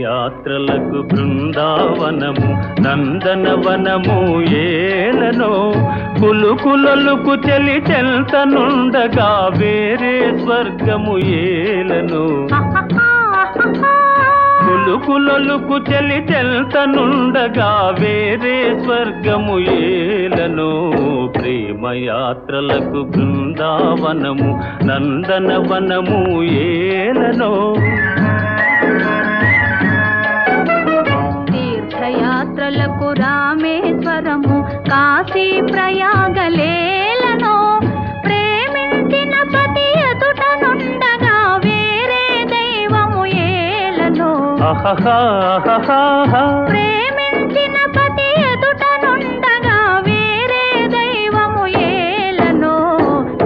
యాత్రలకు బృందావనము నందనవనము ఏలనో కులుకులలుకు చెలి చెల్తనుండగా వేరే స్వర్గము ఏలను. కులుకులలుకు చెలి చెల్తనుండగా వేరే స్వర్గము ఏలను. ప్రేమయాత్రలకు బృందావనము నందనవనము ఏలనో. తీర్థయాత్రలకు రామేశ్వరము కాశీ ప్రయాగలేలను. ప్రేమించిన పతి ఎదుట నుండగా వేరే దైవము ఏలను ప్రేమించిన పతి ఎదుట నుండగా వేరే దైవము ఏలను.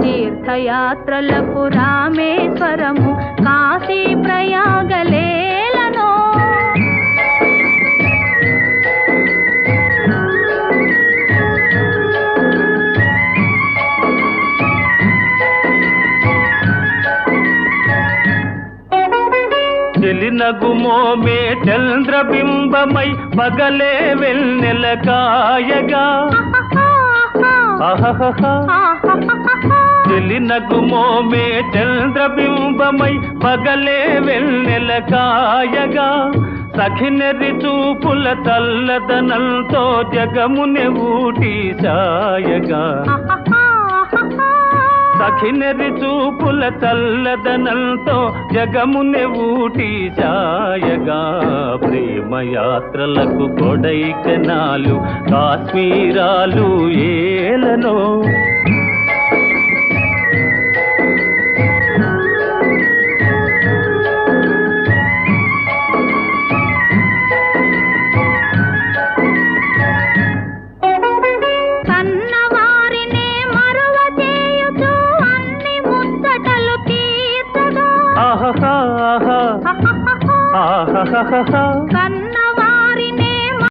తీర్థయాత్రలకు రామేశ్వరము కాశీ చెలినగుమోమే చంద్రబింబమై పగలే వెన్నెల కాయగా. అహహహా చెలినగుమోమే చంద్రబింబమై పగలే వెన్నెల కాయగా. సఖినెరి చూపుల తల్లదనంతో జగముని ఊటి సాయగా. సఖినెరి చూపుల చల్లదనంతో జగముని ఊటి సాయగా ప్రేమయాత్రలకు కొడైకనాలు కాశ్మీరాలు ఏలనో. 哈哈哈。